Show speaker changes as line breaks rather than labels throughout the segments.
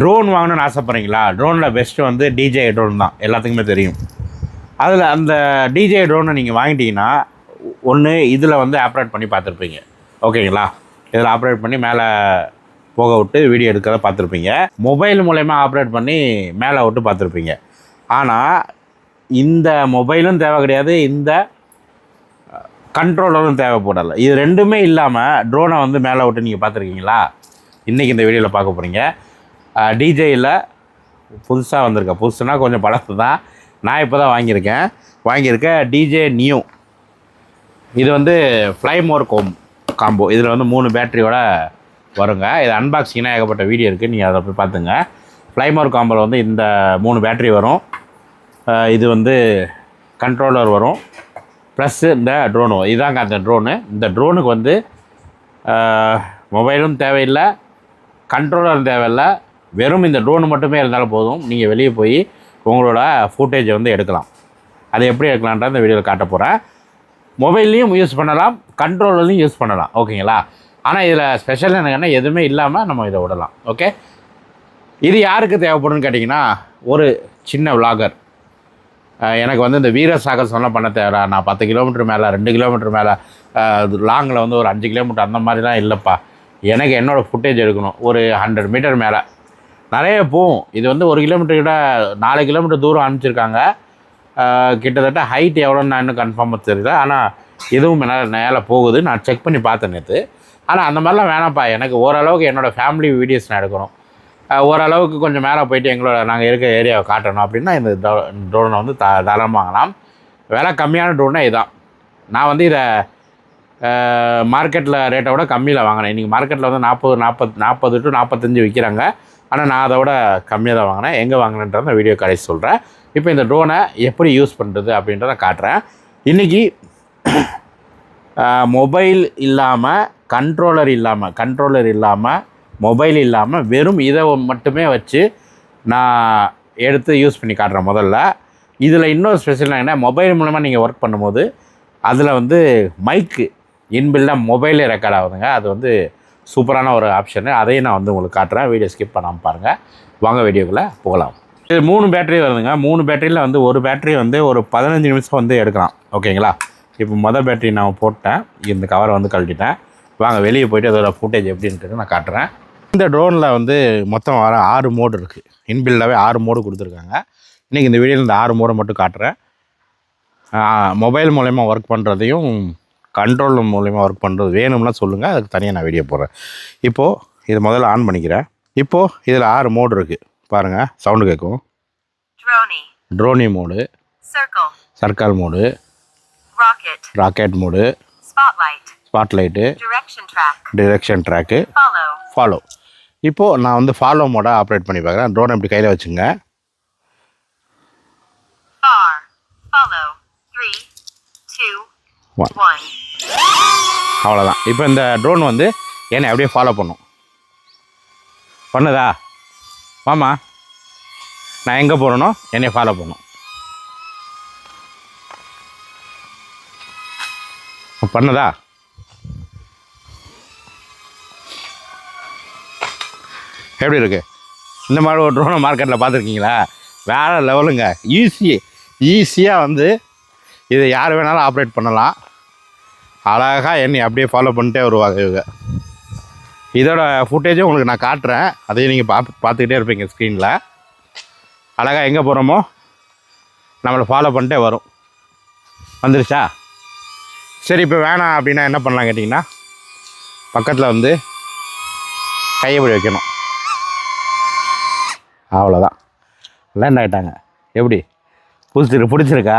Drone வாங்கணும்னு ஆசைப்பட்றீங்களா? ட்ரோனில் பெஸ்ட்டு வந்து டிஜே ட்ரோன் தான். எல்லாத்துக்குமே தெரியும். அதில் அந்த டிஜே ட்ரோனை நீங்கள் வாங்கிட்டீங்கன்னா ஒன்று இதில் வந்து ஆப்ரேட் பண்ணி பார்த்துருப்பீங்க. ஓகேங்களா? இதில் ஆப்ரேட் பண்ணி மேலே போக விட்டு வீடியோ எடுக்கிறத பார்த்துருப்பீங்க. மொபைல் மூலயமா ஆப்ரேட் பண்ணி மேலே விட்டு பார்த்துருப்பீங்க. ஆனால் இந்த மொபைலும் தேவை கிடையாது. இந்த கண்ட்ரோலரும் தேவைப்படலை. இது ரெண்டுமே இல்லாமல் ட்ரோனை வந்து மேலே விட்டு நீங்கள் பார்த்துருக்கீங்களா? இன்றைக்கி இந்த வீடியோவில் பார்க்க போகிறீங்க டிஜேயில் புதுசாக வந்திருக்கேன் புதுசுனா கொஞ்சம் பழசு தான். நான் இப்போ தான் வாங்கியிருக்கேன் வாங்கியிருக்கேன் டிஜே நியூ இது வந்து ஃப்ளைமோர் கோம் காம்போ இதில் வந்து மூணு பேட்டரியோட வருங்க. இது அன்பாக்சிங்னா ஏகப்பட்ட வீடியோ இருக்குது நீங்கள் அதை போய் பார்த்துங்க. ஃப்ளைமோர் காம்போவில் வந்து இந்த மூணு பேட்டரி வரும். இது வந்து கண்ட்ரோலர் வரும். ப்ளஸ்ஸு இந்த ட்ரோனு இதாங்க அந்த ட்ரோனு இந்த ட்ரோனுக்கு வந்து மொபைலும் தேவையில்லை. கண்ட்ரோலரும் தேவையில்லை. வெறும் இந்த ட்ரோன் மட்டுமே இருந்தாலும் போதும். நீங்கள் வெளியே போய் உங்களோட ஃபுட்டேஜை வந்து எடுக்கலாம். அதை எப்படி எடுக்கலான்ற இந்த வீடியோவில் காட்ட போகிறேன் மொபைல்லையும் யூஸ் பண்ணலாம் கண்ட்ரோல்லையும் யூஸ் பண்ணலாம். ஓகேங்களா ஆனால் இதில் ஸ்பெஷல் என்னங்கன்னா எதுவுமே இல்லாமல் நம்ம இதை விடலாம். ஓகே இது யாருக்கு தேவைப்படும்னு கேட்டிங்கன்னா ஒரு சின்ன விலாகர் எனக்கு வந்து இந்த வீர சாகசம்லாம் பண்ண தேவை நான் பத்து கிலோமீட்டர் மேலே ரெண்டு கிலோமீட்டர் மேலே லாங்கில் வந்து ஒரு அஞ்சு கிலோமீட்டர் அந்த மாதிரிலாம் இல்லைப்பா. எனக்கு என்னோடய ஃபுட்டேஜ் எடுக்கணும். ஒரு ஹண்ட்ரட் மீட்டர் மேலே. நிறைய போகும். இது வந்து ஒரு கிலோமீட்டர் கிட்ட நாலு கிலோமீட்டர் தூரம் அனுப்பிச்சிருக்காங்க. கிட்டத்தட்ட ஹைட் எவ்வளோன்னு நான் இன்னும் கன்ஃபார்மாக தெரியல. ஆனால் இதுவும் மேலே மேலே போகுது. நான் செக் பண்ணி பார்த்தேன் நேற்று ஆனால் அந்த மாதிரிலாம் வேணாம்ப்பா. எனக்கு ஓரளவுக்கு என்னோடய ஃபேமிலி வீடியோஸ் நான் எடுக்கணும். ஓரளவுக்கு கொஞ்சம் மேலே போயிட்டு எங்களோட நாங்கள் இருக்க ஏரியாவை காட்டணும். அப்படின்னா இந்த ட்ரோனை வந்து த தாராளமாக வாங்கலாம். விலை கம்மியான ட்ரோனே இதுதான் நான் வந்து இதை மார்க்கெட்டில் ரேட்டை விட கம்மியில் வாங்கினேன். இன்றைக்கி மார்க்கெட்டில் வந்து நாற்பது நாற்பது நாற்பது டு நாற்பத்தஞ்சு விற்கிறாங்க ஆனால் நான் அதை விட கம்மியாக தான் வாங்கினேன். எங்கே வாங்கினேன்றத வீடியோ கடைசி சொல்கிறேன் இப்போ இந்த ட்ரோனை எப்படி யூஸ் பண்ணுறது அப்படின்றத காட்டுறேன். இன்றைக்கி மொபைல் இல்லாமல் கண்ட்ரோலர் இல்லாமல் கண்ட்ரோலர் இல்லாமல் மொபைல் இல்லாமல் வெறும் இதை மட்டுமே வச்சு நான் எடுத்து யூஸ் பண்ணி காட்டுறேன் முதல்ல. இதில் இன்னொரு ஸ்பெஷல் என்ன மொபைல் மூலமாக நீங்கள் ஒர்க் பண்ணும்போது அதில் வந்து மைக்கு இன்பில்டாக மொபைலே ரெக்கார்ட் ஆகுதுங்க. அது வந்து சூப்பரான ஒரு ஆப்ஷனு. அதையும் நான் வந்து உங்களுக்கு காட்டுறேன். வீடியோ ஸ்கிப் பண்ணாமல் பாருங்கள் வாங்க வீடியோக்குள்ளே போகலாம். இது மூணு பேட்டரி வருதுங்க. மூணு பேட்டரியில் வந்து ஒரு பேட்டரி வந்து ஒரு பதினஞ்சு நிமிஷம் வந்து எடுக்கலாம். ஓகேங்களா? இப்போ மொதல் பேட்டரி நான் போட்டேன். இந்த கவரை வந்து கழட்டிட்டேன். வாங்க வெளியே போயிட்டு அதோட ஃபுட்டேஜ் எப்படின்ட்டு நான் காட்டுறேன். இந்த ட்ரோனில் வந்து மொத்தம் வர ஆறு மோடு இருக்குது இன்பில்டாகவே ஆறு மோடு கொடுத்துருக்காங்க. இன்றைக்கி இந்த வீடியோவில் இந்த ஆறு மோடை மட்டும் காட்டுறேன். மொபைல் மூலயமா ஒர்க் பண்ணுறதையும் கண்ட்ரோல் மூலயமா ஒர்க் பண்ணுறது வேணும்னா சொல்லுங்கள் அதுக்கு தனியாக நான் வீடியோ போடுறேன். இப்போது இது முதல்ல ஆன் பண்ணிக்கிறேன். இப்போது இதில் ஆறு மோடு இருக்குது பாருங்கள் சவுண்டு கேட்கும். Dronie mode circle mode rocket mode spotlight direction track follow இப்போது நான் வந்து ஃபாலோ மோடை ஆப்ரேட் பண்ணி பார்க்குறேன். ட்ரோன் இப்படி கையில் வச்சுங்க.
Far,
அவ்வளோதான் இப்போ இந்த ட்ரோன் வந்து என்னை அப்படியே ஃபாலோ பண்ணும். பண்ணுதா? மாமா நான் எங்கே போகிறேனோ என்னை ஃபாலோ பண்ணும். பண்ணுதா? எப்படி இருக்கு? இந்த மாதிரி ஒரு ட்ரோனை மார்க்கெட்டில் பார்த்துருக்கீங்களா? வேறு லெவலுங்க ஈஸி ஈஸியாக வந்து இதை யார் வேணாலும் ஆப்ரேட் பண்ணலாம். அழகாக என்னை அப்படியே ஃபாலோ பண்ணிட்டே வருவாங்க இவங்க. இதோட ஃபுட்டேஜும் உங்களுக்கு நான் காட்டுறேன். அதையும் நீங்கள் பா பார்த்துக்கிட்டே இருப்பீங்க ஸ்க்ரீனில் அழகாக எங்கே போகிறோமோ நம்மளை ஃபாலோ பண்ணிட்டே வரும். வந்துருச்சா? சரி இப்போ வேணாம் அப்படின்னா என்ன பண்ணலாம் கேட்டிங்கன்னா பக்கத்தில் வந்து கையப்படி வைக்கணும். அவ்வளோதான் லேண்ட் ஆகிட்டாங்க எப்படி? பிடிச்சிருக்கு பிடிச்சிருக்கா?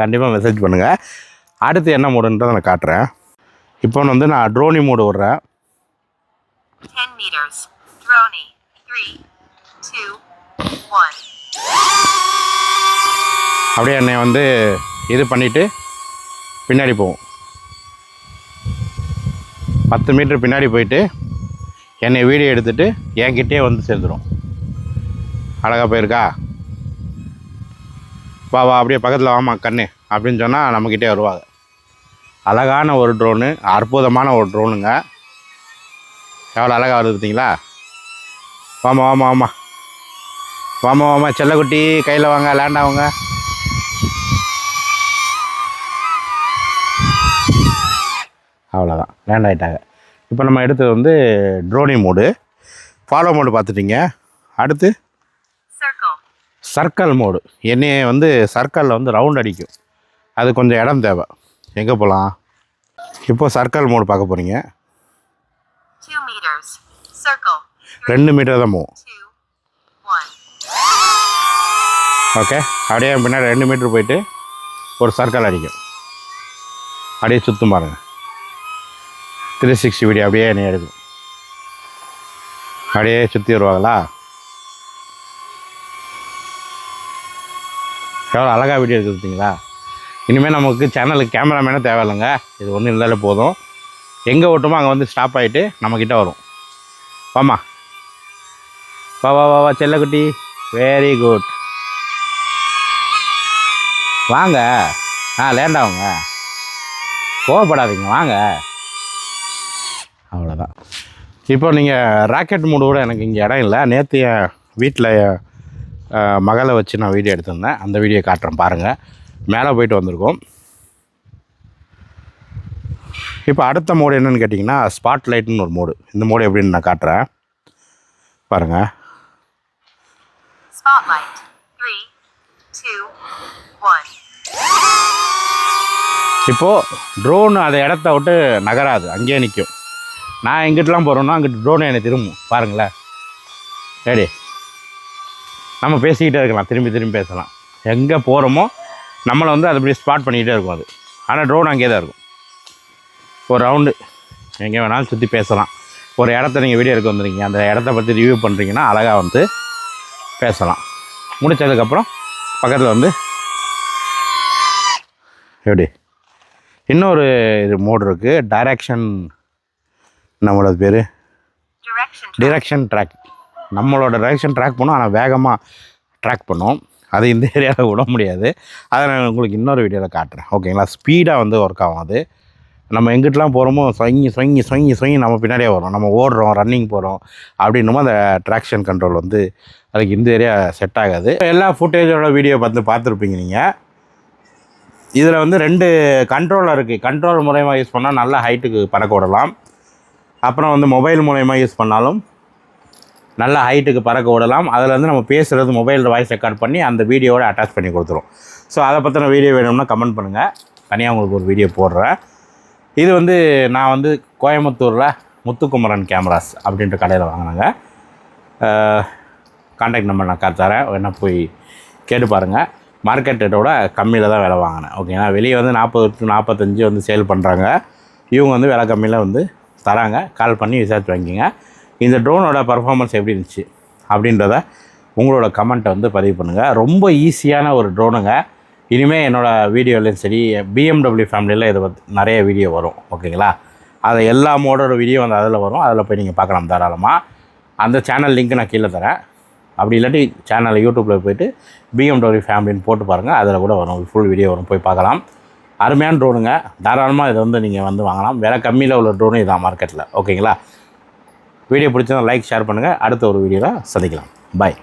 கண்டிப்பாக மெசேஜ் பண்ணுங்கள் அடுத்து என்ன மோடுன்றதை நான் காட்டுறேன். இப்போ வந்து நான் ட்ரோனி மோடு விட்றேன். அப்படியே என்னை வந்து இது பண்ணிவிட்டு பின்னாடி போவோம் பத்து மீட்டர் பின்னாடி போயிட்டு என்னை வீடியோ எடுத்துகிட்டு என்கிட்டயே வந்து சேர்ந்துடும் அழகாக போயிருக்கா? வா வா அப்படியே பக்கத்தில் வாமா கண்ணு அப்படின்னு சொன்னால் நம்மக்கிட்டே வருவாங்க. அழகான ஒரு ட்ரோனு அற்புதமான ஒரு ட்ரோனுங்க எவ்வளோ அழகாக வருது பார்த்தீங்களா வாமா வாமா வாமா வாமா வாமா செல்லக்குட்டி கையில் வாங்க லேண்ட் ஆகுங்க அவ்வளோதான் லேண்ட் ஆகிட்டாங்க இப்போ நம்ம எடுத்தது வந்து ட்ரோனி மோடு ஃபாலோ மோடு பார்த்துட்டிங்க. அடுத்து?
Circle.
சர்க்கிள் மோடு என்னைய வந்து சர்க்கிளில் வந்து ரவுண்ட் அடிக்கும். அது கொஞ்சம் இடம் தேவை. எங்கே போகலாம் இப்போ சர்க்கிள் மோடு பார்க்க போகிறீங்க
2 meters. Circle.
ரெண்டு மீட்டர் தான் போகும்
2. 1.
ஓகே அப்படியே பின்னாடி ரெண்டு மீட்டர் போயிட்டு ஒரு சர்க்கிள் அடிக்கும் அப்படியே சுற்றும் பாருங்க த்ரீ சிக்ஸ்டி வீடியோ அப்படியே என்னை எடுக்கும் அப்படியே சுற்றி வருவாங்களா எவ்வளோ அழகாக வீடியோ எடுத்து பார்த்தீங்களா இனிமேல் நமக்கு சேனலுக்கு கேமராமேனே தேவையில்லைங்க. இது ஒன்று இருந்தாலே போதும். எங்கே ஓட்டுமோ அங்கே வந்து ஸ்டாப் ஆகிட்டு நம்மக்கிட்ட வரும். வாமா வா வா வா வா செல்லக்குட்டி. வெரி குட் வாங்க. ஆ லேண்டாகுங்க கோவப்படாதீங்க வாங்க. அவ்வளோதான் இப்போ நீங்கள் ராக்கெட் மூடு கூட எனக்கு இங்கே இடம் இல்லை. நேற்று என் வீட்டில் மகளை வச்சு நான் வீடியோ எடுத்திருந்தேன். அந்த வீடியோ காட்டுறேன் பாருங்கள் மேலே போயிட்டு வந்திருக்கோம். இப்போ அடுத்த மோடு என்னன்னு கேட்டிங்கன்னா ஸ்பாட் லைட்னு ஒரு மோடு. இந்த மோடு எப்படின்னு நான் காட்டுறேன். பாருங்கள்
Spotlight. 3. 2. 1.
இப்போது ட்ரோன் அந்த இடத்த விட்டு நகராது. அங்கேயே நிற்கும் நான் எங்கிட்டலாம் போகிறோன்னா அங்கிட்டு ட்ரோன் என்னை திரும்பும். பாருங்களேன். ரெடி. நம்ம பேசிக்கிட்டே இருக்கலாம். திரும்பி திரும்பி பேசலாம். எங்கே போகிறோமோ நம்மளை வந்து அது இப்படி ஸ்பாட் பண்ணிக்கிட்டே இருக்கும் அது. ஆனால் ட்ரோன் அங்கேயே தான் இருக்கும். ஒரு ரவுண்டு எங்கே வேணாலும் சுற்றி பேசலாம். ஒரு இடத்த நீங்கள் வீடியோ எடுக்க வந்துருக்கீங்க. அந்த இடத்த பற்றி ரிவ்யூ பண்ணுறீங்கன்னா அழகாக வந்து பேசலாம். முடிச்சதுக்கப்புறம் பக்கத்தில் வந்து எப்படி? இன்னொரு இது மோடு இருக்குது டைரக்ஷன் நம்மளோட பேர். டிரெக்ஷன் ட்ராக் நம்மளோட டைரக்ஷன் ட்ராக் பண்ணும். ஆனால் வேகமாக ட்ராக் பண்ணும். அது இந்த ஏரியாவில் விட முடியாது. அதை நான் உங்களுக்கு இன்னொரு வீடியோவில் காட்டுறேன். ஓகேங்களா ஸ்பீடாக வந்து ஒர்க் ஆகும் அது. நம்ம எங்கிட்டலாம் போகிறோமோ சொங்கி சொங்கி சொங்கி சொங்கி நம்ம பின்னாடியே வரும் நம்ம ஓடுறோம் ரன்னிங் போகிறோம் அப்படின்னுமோ அந்த ட்ராக்ஷன் கண்ட்ரோல் வந்து அதுக்கு இந்த ஏரியா செட் ஆகாது. எல்லா ஃபுட்டேஜோட வீடியோ பார்த்து பார்த்துருப்பீங்க நீங்கள் இதில் வந்து ரெண்டு கண்ட்ரோலர் இருக்குது கண்ட்ரோல் மூலயமா யூஸ் பண்ணால் நல்ல ஹைட்டுக்கு பறக்க விடலாம். அப்புறம் வந்து மொபைல் மூலயமா யூஸ் பண்ணாலும் நல்ல ஹைட்டுக்கு பறக்க விடலாம். அதில் வந்து நம்ம பேசுகிறது மொபைலில் வாய்ஸ் ரெக்கார்ட் பண்ணி அந்த வீடியோவோட அட்டாச் பண்ணி கொடுத்துரும். ஸோ அதை பற்றின வீடியோ வேணும்னா கமெண்ட் பண்ணுங்கள் தனியாக உங்களுக்கு ஒரு வீடியோ போடுறேன். இது வந்து நான் வந்து கோயம்புத்தூரில் முத்துக்குமரன் கேமராஸ் அப்படின்ற கடையில் வாங்கினாங்க. காண்டாக்ட் நம்பர் நான் தரேன் வேணால் போய் கேட்டு பாருங்கள் மார்க்கெட் ரேட்டோட கம்மியில் தான் விலை வாங்கினேன். ஓகேங்களா வெளியே வந்து நாற்பது டு நாற்பத்தஞ்சு வந்து சேல் பண்ணுறாங்க இவங்க வந்து விலை கம்மியில் வந்து தராங்க. கால் பண்ணி விசாரிச்சு வாங்கிங்க இந்த ட்ரோனோட பர்ஃபார்மன்ஸ் எப்படி இருந்துச்சு அப்படின்றத உங்களோட கமெண்ட்டை வந்து பதிவு பண்ணுங்கள் ரொம்ப ஈஸியான ஒரு ட்ரோனுங்க இனிமேல் என்னோடய வீடியோலையும் சரி பிஎம்டபிள்யூ ஃபேமிலியில் இதை பற்றி நிறைய வீடியோ வரும். ஓகேங்களா அதை எல்லா மோடோட வீடியோ வந்து அதில் வரும். அதில் போய் நீங்கள் பார்க்கலாம் தாராளமாக அந்த சேனல் லிங்க் நான் கீழே தரேன். அப்படி இல்லாட்டி சேனலில் யூடியூப்பில் போய்ட்டு பிஎம்டபிள்யூ ஃபேமிலின்னு போட்டு பாருங்கள் அதில் கூட வரும். ஃபுல் வீடியோ வரும். போய் பார்க்கலாம். அருமையான ட்ரோனுங்க தாராளமாக இதை வந்து நீங்கள் வந்து வாங்கலாம். விலை கம்மியில் உள்ள ட்ரோனு இதான் மார்க்கெட்டில் ஓகேங்களா வீடியோ பிடிச்சதுன்னா லைக் ஷேர் பண்ணுங்கள் அடுத்த ஒரு வீடியோவில் சந்திக்கலாம். பாய்